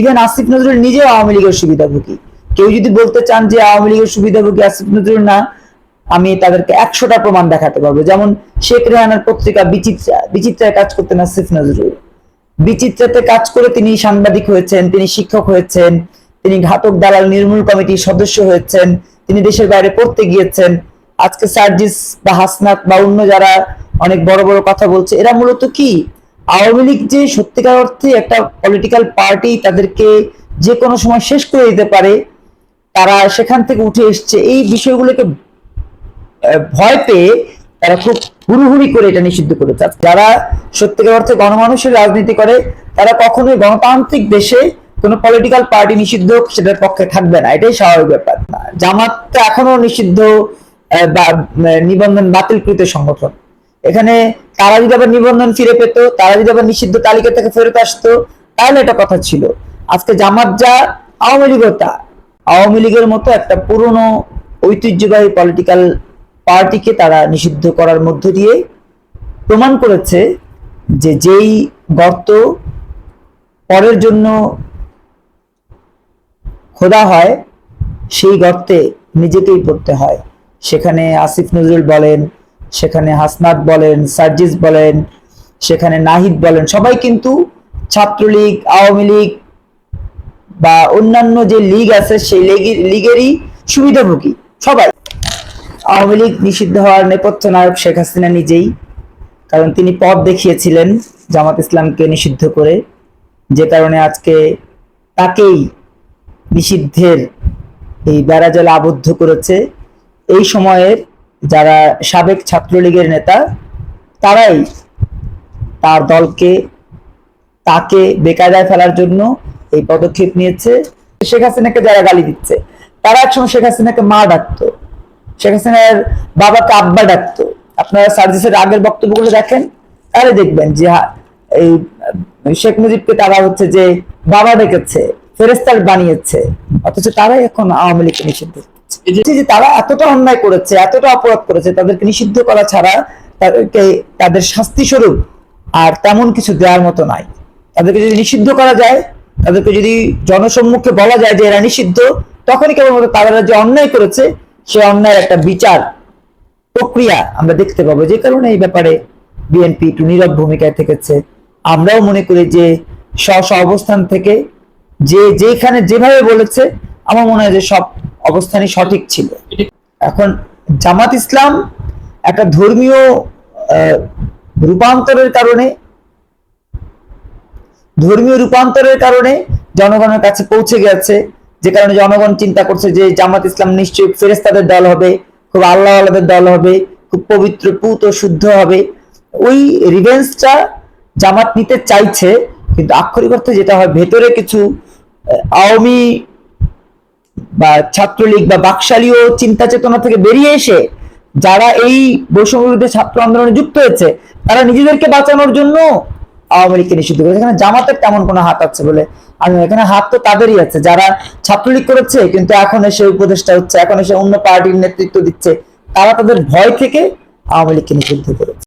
Even Asif Nazrul নিজেও আওয়ামী লীগের সুবিধাভোগী। কেউ যদি বলতে চান যে আওয়ামী লীগের সুবিধাভোগী আসিফ নজরুল না, আমি তাদেরকে একশোটা প্রমাণ দেখাতে পারব। যেমন শেখ রেহানার পত্রিকা বিচিত্রা, বিচিত্রায় কাজ করতেন আসিফ নজরুল বিচিত্রাতে কাজ করে তিনি সাংবাদিক হয়েছেন, তিনি শিক্ষক হয়েছেন, তিনি ঘাতক দালাল নির্মূল কমিটির সদস্য হয়েছেন, তিনি দেশের বাইরে পড়তে গিয়েছেন। আজকে সার্জিস বা হাসনাত বা অন্য যারা অনেক বড় বড় কথা বলছে, এরা মূলত কি? আওয়ামী লীগ যে সত্যিকার অর্থে একটা পলিটিক্যাল পার্টি তাদেরকে যে কোনো সময় শেষ করে দিতে পারে, তারা সেখান থেকে উঠে এসছে, এই বিষয়গুলোকে ভয় পেয়ে তারা খুব হুড়ুহুড়ি করে এটা নিষিদ্ধ করে যারা সত্যিকার অর্থে গণমানুষের রাজনীতি করে, তারা কখনোই গণতান্ত্রিক দেশে কোনো পলিটিক্যাল পার্টি নিষিদ্ধ সেটার পক্ষে থাকবে না, এটাই স্বাভাবিক ব্যাপার। জামাত তো এখনও নিষিদ্ধ বা নিবন্ধন বাতিলকৃত সংগঠন। এখানে তারা যদি আবার নিবন্ধন ফিরে পেত, তারা যদি আবার নিষিদ্ধ তালিকা থেকে ফেরত আসতো, তাহলে এটা কথা ছিল। আজকে জামাত যা আওয়ামী লীগও তা। আওয়ামী লীগের মতো একটা পুরনো ঐতিহ্যবাহী পলিটিক্যাল পার্টিকে তারা নিষিদ্ধ করার মধ্য দিয়ে প্রমাণ করেছে যে যেই গর্ত পরের জন্য খোদা হয়, সেই গর্তে নিজেকেই পড়তে হয়। সেখানে আসিফ নজরুল বলেন সেখানে হাসনাত বলেন, সার্জিস বলেন, সেখানে নাহিদ বলেন, সবাই কিন্তু ছাত্রলীগ, আওয়ামী লীগ বা অন্যান্য যে লীগ আছে সেই লীগের লীগেরই সুবিধাভোগী, সবাই। আওয়ামী লীগ নিষিদ্ধ হওয়ার নেপথ্য নায়ক শেখ হাসিনা নিজেই, কারণ তিনি পথ দেখিয়েছিলেন জামাত ইসলামকে নিষিদ্ধ করে, যে কারণে আজকে তাকেই নিষিদ্ধের এই বেড়াজালে আবদ্ধ করেছে। এই সময়ের যারা সাবেক ছাত্রলীগের নেতা, তারাই তার দলকে, তাকে বেকায়দায় ফেলার জন্য এই পদক্ষেপ নিয়েছে। শেখ হাসিনাকে যারা গালি দিচ্ছে, তারা একসময় শেখ হাসিনাকে মা ডাকতো। শেখ হাসিনার বাবাকে আব্বা ডাকতো। আপনারা সার্জিসের আগের বক্তব্যগুলো দেখেন? তাহলে দেখবেন যে এই শেখ মুজিবকে তারা হচ্ছে যে বাবা ডেকেছে ফেরেস্তার বানিয়েছে। অথচ তারাই এখন আওয়ামী লীগকে নিষিদ্ধ যে- তারা এতটা অন্যায় করেছে, এতটা অপরাধ করেছে, তাদেরকে নিষিদ্ধ করা ছাড়া তাদেরকে তাদের শাস্তি স্বরূপ আর তেমন কিছু দেওয়ার মতো নাই। তাদেরকে যদি নিষিদ্ধ করা যায়, তাদেরকে যদি জনসম্মুখে বলা যায় যে এরা নিষিদ্ধ, তখনই কেবলমাত্র তারা যে অন্যায় করেছে, সে অন্যায়ের একটা বিচার প্রক্রিয়া আমরা দেখতে পাবো। যে কারণে এই ব্যাপারে বিএনপি একটু নীরব ভূমিকায় থেকেছে। আমরাও মনে করি যে স্ব অবস্থান থেকে যে যেখানে যেভাবে বলেছে, আমার মনে হয় যে সব অবস্থানই সঠিক ছিল। এখন জামাত ইসলাম একটা ধর্মীয় রূপান্তরের কারণে ধর্মীয় রূপান্তরের কারণে জনগণের কাছে পৌঁছে গেছে যে কারণে জনগণ চিন্তা করছে যে জামাত ইসলাম নিশ্চয়ই ফেরেস্তাদের দল হবে খুব আল্লাহ আল্লাহদের দল হবে খুব পবিত্র পুত ও শুদ্ধ হবে। ওই রিভেন্সটা জামাত নিতে চাইছে কিন্তু আক্ষরিক অর্থে যেটা হয় ভেতরে কিছু আওয়ামী বা ছাত্রলীগ বা বাকশালীয় চিন্তা চেতনা থেকে বেরিয়ে এসে যারা এই বৈষম্য বিরুদ্ধে ছাত্র আন্দোলনে যুক্ত হয়েছে, তারা নিজেদেরকে বাঁচানোর জন্য আওয়ামী লীগকে নিষিদ্ধ করেছে। এখানে জামাতের তেমন কোনো হাত আছে বলে আমি এখানে হাত তো তাদেরই আছে। যারা ছাত্রলীগ করেছে, কিন্তু এখন এসে উপদেষ্টা হচ্ছে, এখন এসে অন্য পার্টির নেতৃত্ব দিচ্ছে, তারা তাদের ভয় থেকে আওয়ামী লীগকে নিষিদ্ধ করেছে।